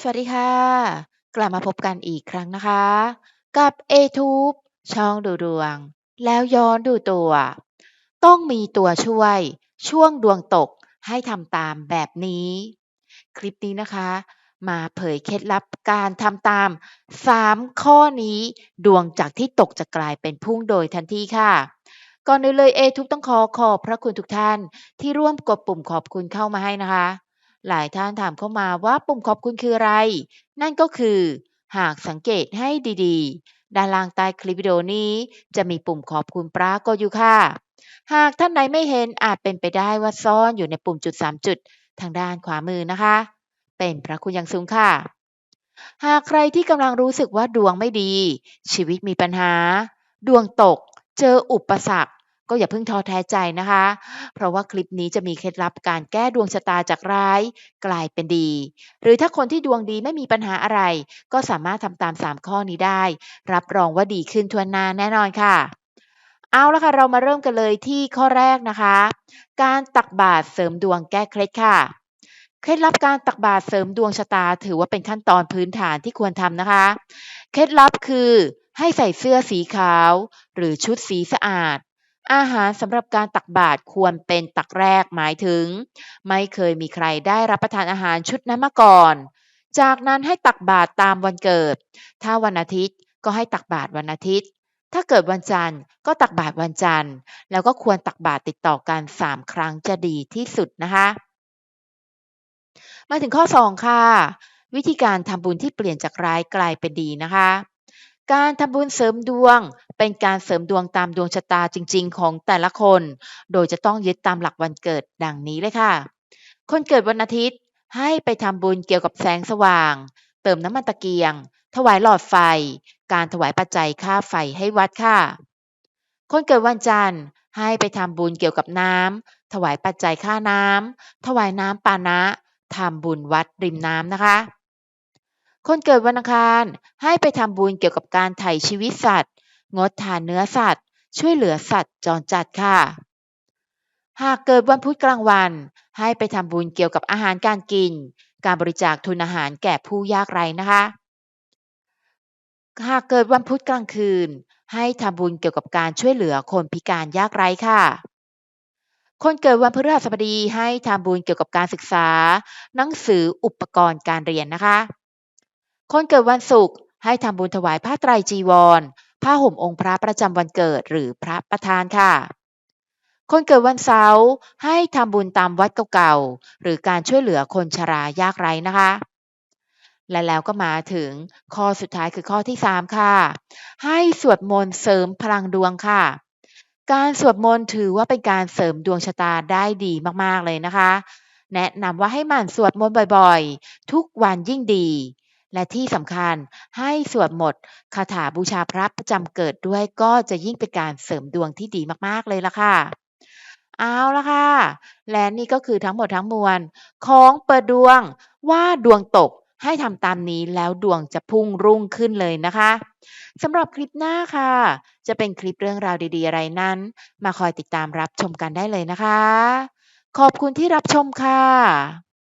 สวัสดีค่ะ กลับมาพบกันอีกครั้งนะคะ กับ A-Tube ช่องดูดวง แล้วย้อนดูตัว ต้องมีตัวช่วย ช่วงดวงตกให้ทำตามแบบนี้ คลิปนี้นะคะ มาเผยเคล็ดลับการทำตาม 3 ข้อนี้ ดวงจากที่ตกจะกลายเป็นพุ่งโดยทันทีค่ะก่อนอื่นเลย A-Tube ต้องขอขอบพระคุณทุกท่านที่ร่วมกดปุ่มขอบคุณเข้ามาให้นะคะ หลายท่านถามเข้ามาว่าปุ่มขอบคุณคืออะไร นั่นก็คือ หากสังเกตให้ดีๆ ด้านล่างใต้คลิปวิดีโอนี้จะมีปุ่มขอบคุณปรากฏอยู่ค่ะ หากท่านใดไม่เห็นอาจเป็นไปได้ว่าซ่อนอยู่ในปุ่มจุด 3 จุด ทางด้านขวามือนะคะ เป็นพระคุณอย่างสูงค่ะ หากใครที่กำลังรู้สึกว่าดวงไม่ดี ชีวิตมีปัญหา ดวงตก เจออุปสรรค ก็อย่าเพิ่งท้อแท้ใจนะคะ เพราะว่าคลิปนี้จะมีเคล็ดลับการแก้ดวงชะตาจากร้ายกลายเป็นดี หรือถ้าคนที่ดวงดีไม่มีปัญหาอะไร ก็สามารถทำตาม 3 ข้อนี้ได้ รับรองว่าดีขึ้นทวหน้าแน่นอนค่ะเอาละค่ะเรามาเริ่มกันเลยที่ข้อแรกนะคะ การตักบาตรเสริมดวงแก้เคล็ดค่ะ เคล็ดลับการตักบาตรเสริมดวงชะตา ถือว่าเป็นขั้นตอนพื้นฐานที่ควรทำนะคะ เคล็ดลับคือให้ใส่เสื้อสีขาว หรือชุดสีสะอาด อาหารสำหรับการตักบาตรควรเป็นตักแรกหมายถึง ไม่เคยมีใครได้รับประทานอาหารชุดนั้นมาก่อน จากนั้นให้ตักบาตรตามวันเกิด ถ้าวันอาทิตย์ก็ให้ตักบาตรวันอาทิตย์ ถ้าเกิดวันจันทร์ก็ตักบาตรวันจันทร์ แล้วก็ควรตักบาตรติดต่อกัน 3 ครั้งจะดีที่สุดนะคะ มาถึงข้อ 2 ค่ะ วิธีการทำบุญที่เปลี่ยนจากร้ายกลายเป็นดีนะคะ การทำบุญเสริมดวง เป็นการเสริมดวงตามดวงชะตาจริง ๆ ของแต่ละคน โดยจะต้องยึดตามหลักวันเกิดดังนี้เลยค่ะ คนเกิดวันอาทิตย์ให้ไปทำบุญเกี่ยวกับแสงสว่าง เติมน้ำมันตะเกียง ถวายหลอดไฟ การถวายปัจจัยค่าไฟให้วัดค่ะ คนเกิดวันจันทร์ให้ไปทำบุญเกี่ยวกับน้ำถวายปัจจัยค่าน้ำถวายน้ำปานะทำบุญวัดริมน้ำนะคะ คนเกิดวันอังคารให้ไปทำบุญเกี่ยวกับการไถ่ชีวิตสัตว์ งดทานเนื้อสัตว์ ช่วยเหลือสัตว์จรจัดค่ะ หากเกิดวันพุธกลางวัน ให้ไปทำบุญเกี่ยวกับอาหารการกิน การบริจาคทุนอาหารแก่ผู้ยากไร้นะคะ หากเกิดวันพุธกลางคืน ให้ทำบุญเกี่ยวกับการช่วยเหลือคนพิการยากไร้ค่ะ คนเกิดวันพฤหัสบดีให้ทำบุญเกี่ยวกับการศึกษา หนังสืออุปกรณ์การเรียนนะคะ คนเกิดวันศุกร์ให้ทำบุญถวายผ้าไตรจีวร ผ้าห่มองค์พระประจำวันเกิดหรือพระประธานค่ะ คนเกิดวันเสาร์ให้ทำบุญตามวัดเก่าๆหรือการช่วยเหลือคนชรายากไร้นะคะ และแล้วก็มาถึงข้อสุดท้ายคือข้อที่ 3 ค่ะ ให้สวดมนต์เสริมพลังดวงค่ะการสวดมนต์ถือว่าเป็นการเสริมดวงชะตาได้ดีมากๆเลยนะคะ แนะนำว่าให้หมั่นสวดมนต์บ่อยๆ ทุกวันยิ่งดี และที่สำคัญให้สวดหมนต์คาถาบูชาพระประจำเกิดด้วยก็จะยิ่งเป็นการเสริมดวงที่ดีมากๆเลยล่ะค่ะ เอาละค่ะ และนี่ก็คือทั้งหมดทั้งมวล ของเปิดดวงว่าดวงตกให้ทำตามนี้แล้วดวงจะพุ่งรุ่งขึ้นเลยนะคะสำหรับคลิปหน้าค่ะ จะเป็นคลิปเรื่องราวดีๆ อะไรนั้น มาคอยติดตามรับชมกันได้เลยนะคะ ขอบคุณที่รับชมค่ะ